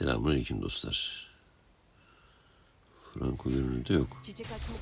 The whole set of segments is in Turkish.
Selamünaleyküm dostlar. Franco görünürde yok. Çiçek açmak.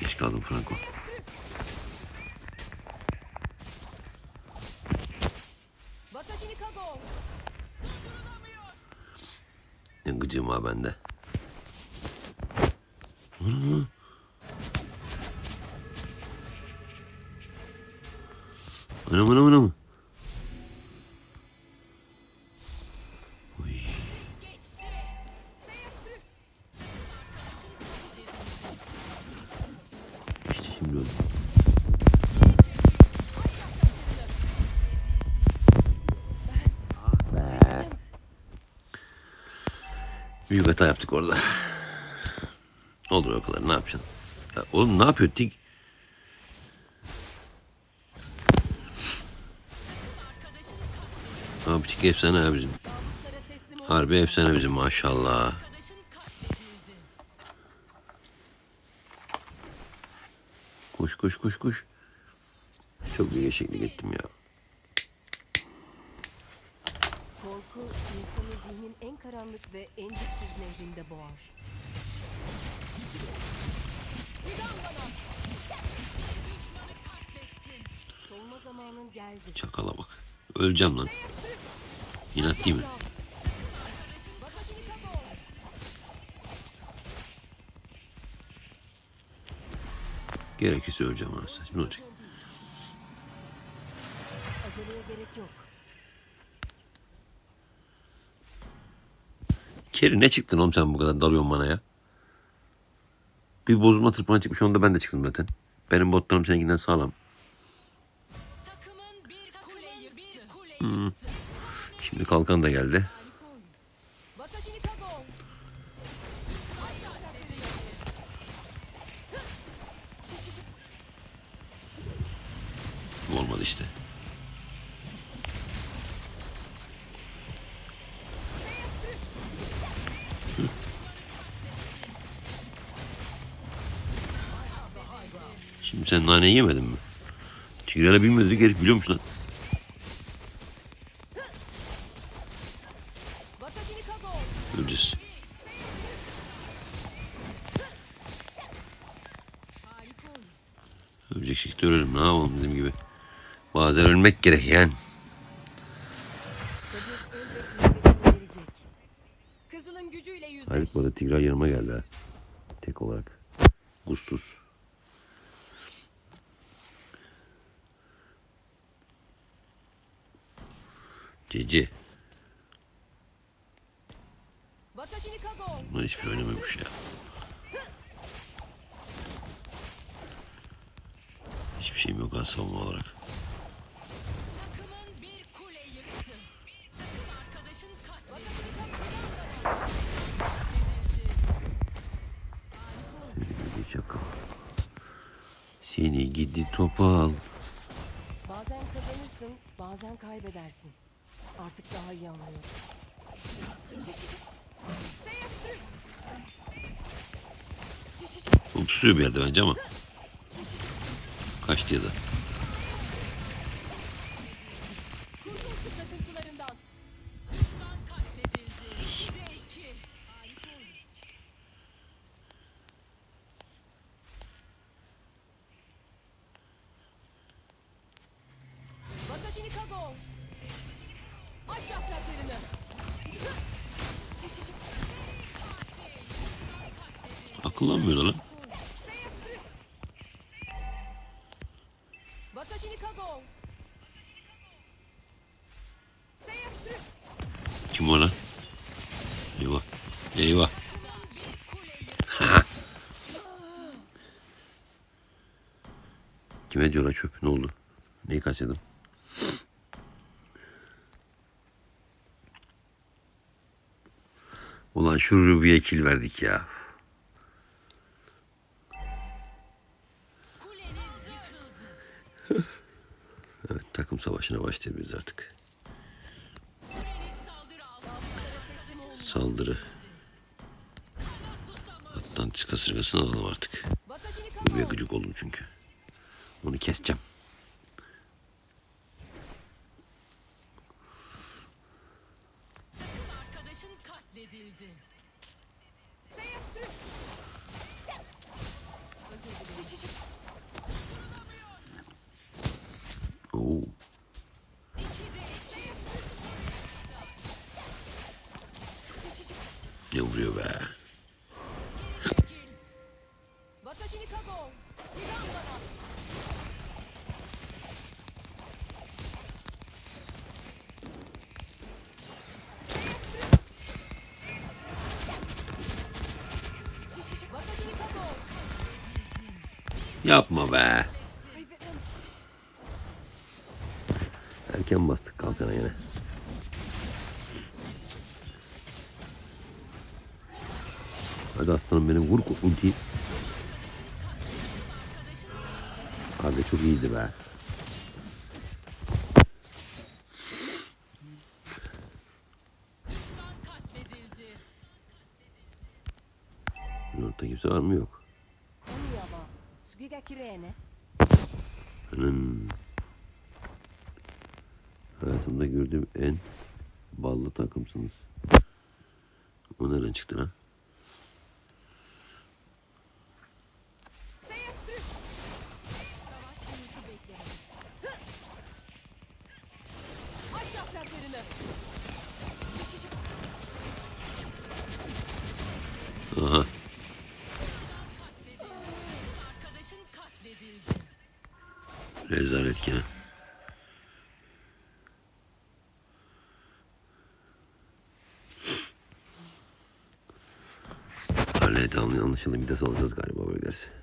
Geç kaldım Franco. Ne gıcığım ha bende. Anam anam anam. Şimdi. Be. Büyük hata yaptık orada. Olur o kadar ne yapacaksın? Ya oğlum ne yapıyor Tik? Abi Tik efsane abi bizim. Harbi efsane bizim maşallah. Koş koş koş koş. Çok iyi eşeklik ettim ya. Korku insanı zihnin en karanlık ve en dipsiz nehrinde boğar. Çakala bak. Öleceğim lan. İnat değil mi? Gerekirse öleceğim anasını. Ne olacak? Aceleye gerek yok. Keri ne çıktın oğlum sen bu kadar dalıyorsun bana ya? Bir bozulma tırpana çıkmış onda ben de çıktım zaten. Benim botlarım seninkinden sağlam. Takımın bir kule yıktı. Yıktı. Şimdi kalkan da geldi. Olmadı işte. Şimdi sen naneyi yemedin mi? Tigrele bilmedi dedik herif biliyormuş lan. Bazen ölmek gerek yani. Sabır elbet meyvesini verecek. Kızılın gücüyle yüzleş. Haluk bu arada Tigray yanıma geldi ha. Tek olarak. Guzsuz. Cici. Bunlar hiçbir oynamamış ya. Hiçbir şeyim yok savunma olarak. Gidi topal. Bazen kazanırsın, bazen kaybedersin. Artık daha iyi anlıyorum. Bu pusuyor bir yerde bence ama. Kaçtı ya da. Akıllanmıyor lan. Kim o lan? Eyvah. Eyvah. Kime diyorlar çöp? Ne oldu? Neyi kaçırdım? Ulan şu Ruby'ye kill verdik ya. Evet takım savaşına başlayabiliriz artık. Saldırı. Atlantis kasırgasını alalım artık. Kago. gıcık oldum çünkü. Onu keseceğim. Ne vuruyor be? Yapma be. Erken bastık kalkana yine. Aslanım benim vur ulti. Abi çok iyiydi be. Orta kimse var mı yok? Hmm. Hayatımda gördüğüm en ballı takımsınız. O nereden çıktı lan? Aha. Rezalet gene. Harley'de anlaşıldı bir de salacağız galiba böyle derse.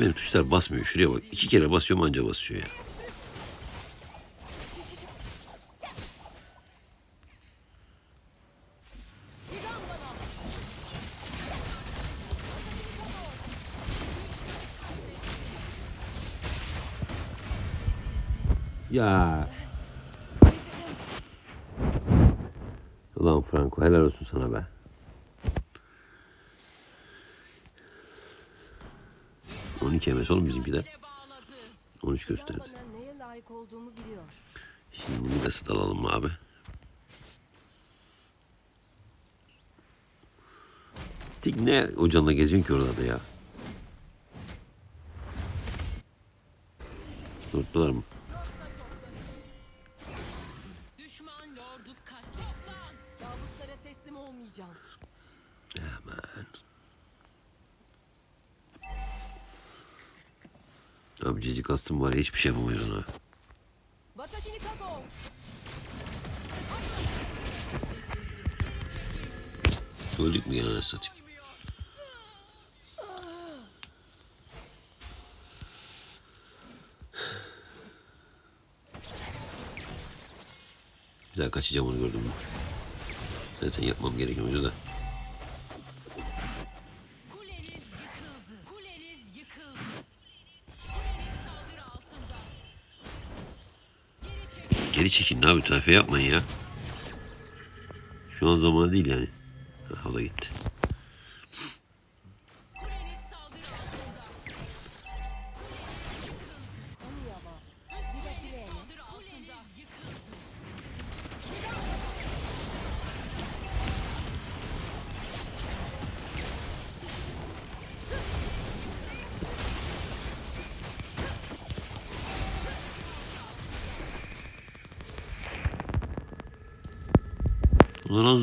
Benim tuşlar basmıyor. Şuraya bak. İki kere basıyorum anca basıyor ya. Ya. Ulan Franco helal olsun sana be. On iki MS oğlum. Bile bağladı. 13 gösterdi. Şimdi Midas'ı da alalım abi? Tik ne ocağında geziyorsun ki orada ya? Dörtler mı? kastım var ya hiçbir şey yapamayız ona. Öldük mü gene satayım? Bir daha kaçacağım onu gördüm mü? Zaten yapmam gerekiyordu da. Geri çekin abi tayfa yapmayın ya. Şu an zamanı değil yani. Ha, o da gitti.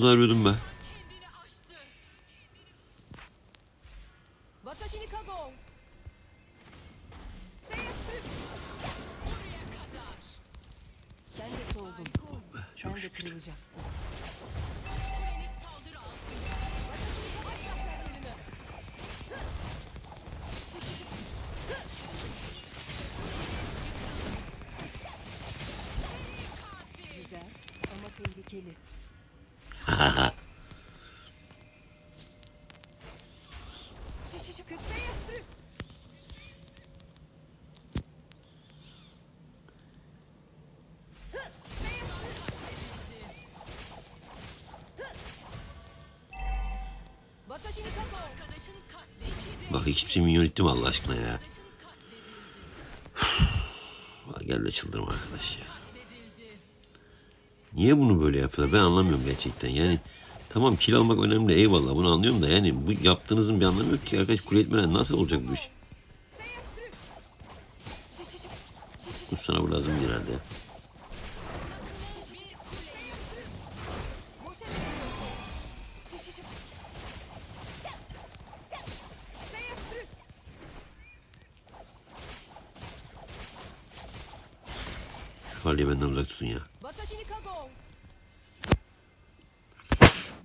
る Buraya kadar. sen de soldun sen de kırılacaksın hiç kimse minyon itti Allah aşkına ya? Gel de çıldırma arkadaş ya. Niye bunu böyle yapıyorlar? Ben anlamıyorum gerçekten. Yani tamam kil almak önemli eyvallah bunu anlıyorum da yani bu yaptığınızın bir anlamı yok ki arkadaş kule etmeden nasıl olacak bu iş? Haliye benden uzak tutun ya.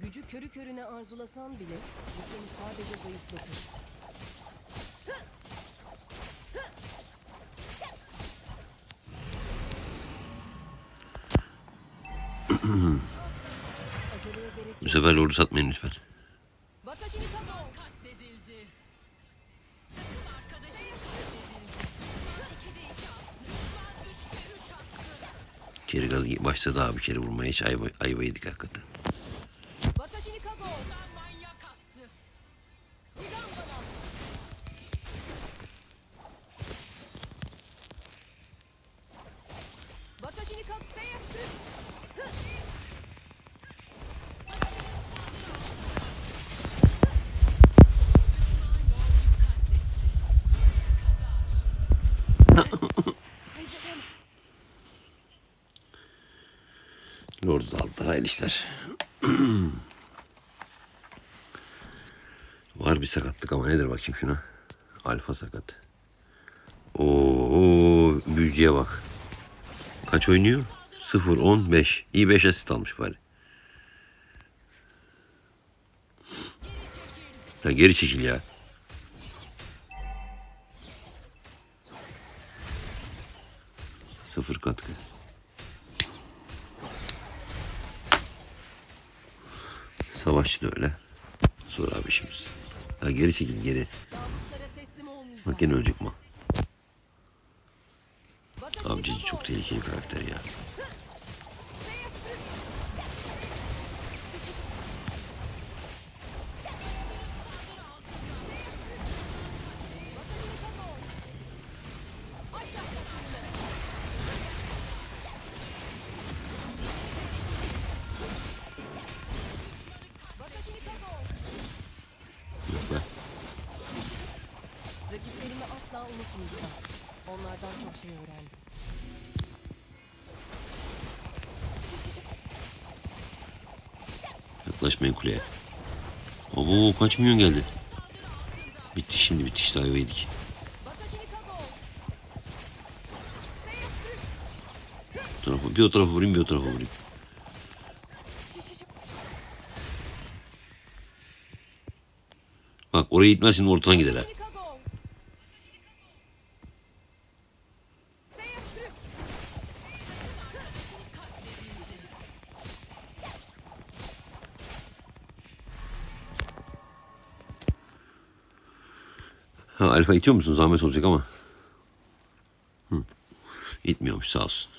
Gücü körü körüne arzulasan bile bu seni sadece zayıflatır. Bu sefer lordu satmayın lütfen. Attı. Keri gaz başladı abi kere vurmaya hiç ayva, ayva yedik hakikaten. İşler. Var bir sakatlık ama nedir bakayım şuna. Alfa sakat. Oo büyücüye bak. Kaç oynuyor? 0 10 5. İyi 5 asist almış bari. Ya geri çekil ya. Sıfır katkı. Savaşçı da öyle. Zor abi işimiz. Ya geri çekil geri. Bak gene ölecek ma. Kago. çok tehlikeli karakter ya. Yaklaşmayın kuleye. Oo kaç milyon geldi. Bitti şimdi bitti işte ayva bir o tarafa vurayım bir o tarafa vurayım. Bak oraya gitmez şimdi ortadan gider Ha, alfa itiyor musun? Zahmet olacak ama. Hı. İtmiyormuş sağ olsun.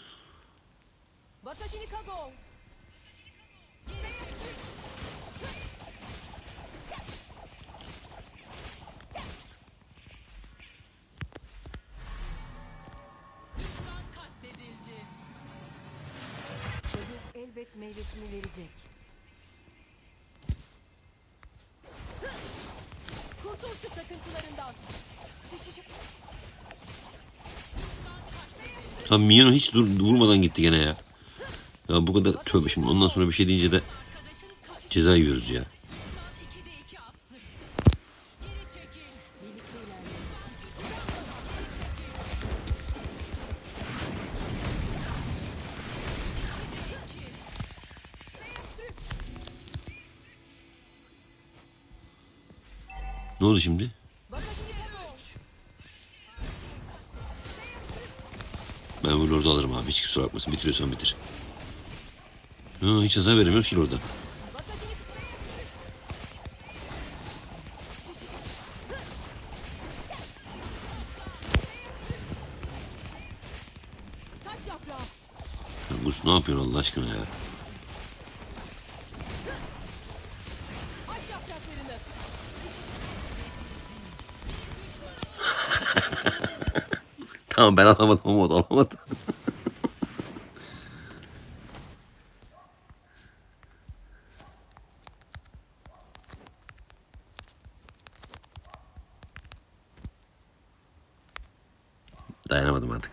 Meyvesini verecek. Tam Minyon'u hiç dur, vurmadan gitti gene ya. Ya bu kadar tövbe şimdi ondan sonra bir şey deyince de ceza yiyoruz ya. Ne oldu şimdi? orada alırım abi. Hiç kusura bakmasın. Bitiriyorsan bitir. Ha, hiç hasar veremiyoruz ki orada. Ya Gus ne yapıyorsun Allah aşkına ya? Tamam ben alamadım ama o da alamadı. Dayanamadım artık.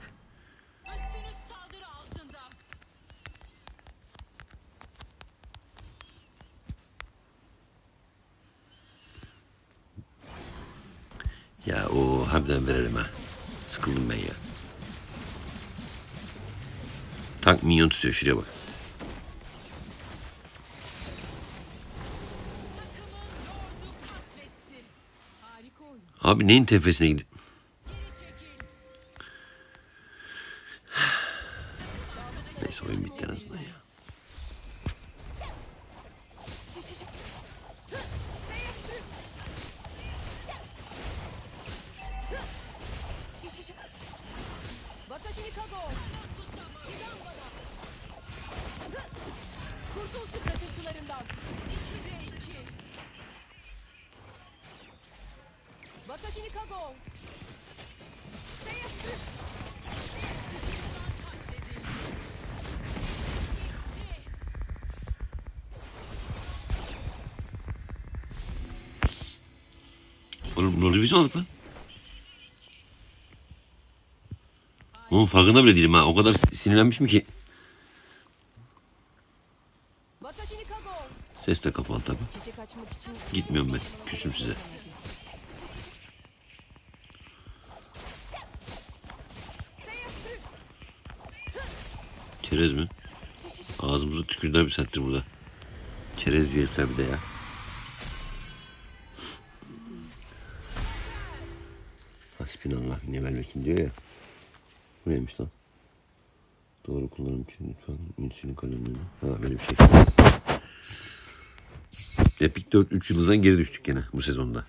Ya o harbiden verelim ha. Sıkıldım ben ya. Tank minyon tutuyor şuraya bak. Abi neyin tepesine gidip... Neyse oyun bitti en azından ya. Oğlum rolü biz aldık lan? Oğlum farkında bile değilim ha. O kadar sinirlenmişim ki. Ses de kapalı için Gitmiyorum ben. Küsüm size. Çerez mi? Ağzımıza tükürdüler bir saattir burada. Çerez diye herifler bir de ya. Hasbinallah ne velvekin diyor ya. Bu neymiş lan? Doğru kullanım için lütfen insülin kalemini. Ha böyle bir şey. Epic 4 3 yıldızdan geri düştük gene bu sezonda.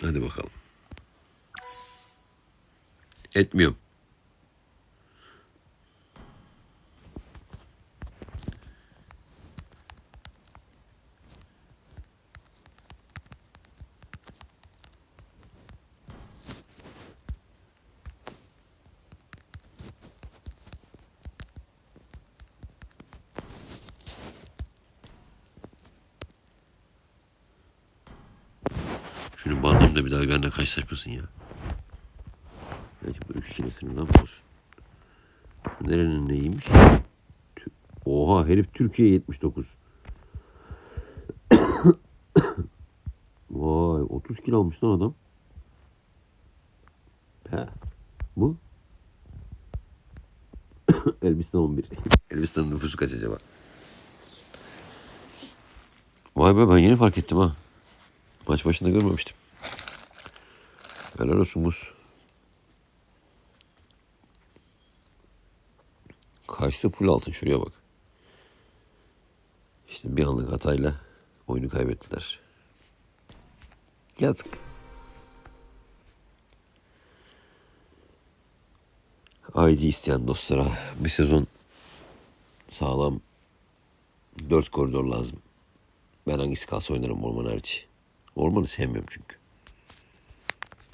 Hadi bakalım. Etmiyorum. Şunu banlayayım da bir daha benden karşılaşmasın ya. Belki bu üç kişinin sınırından olsun. Nerenin neymiş? Oha herif Türkiye 79. Vay 30 kilo almış lan adam. He. Bu? Elbistan 11. Elbistan'ın nüfusu kaç acaba? Vay be ben yeni fark ettim ha. Maç başında görmemiştim. Helal olsun Gus. Karşısı full altın şuraya bak. İşte bir anlık hatayla oyunu kaybettiler. Yazık. ID isteyen dostlara bir sezon sağlam dört koridor lazım. Ben hangisi kalsa oynarım orman hariç. Ormanı sevmiyorum çünkü.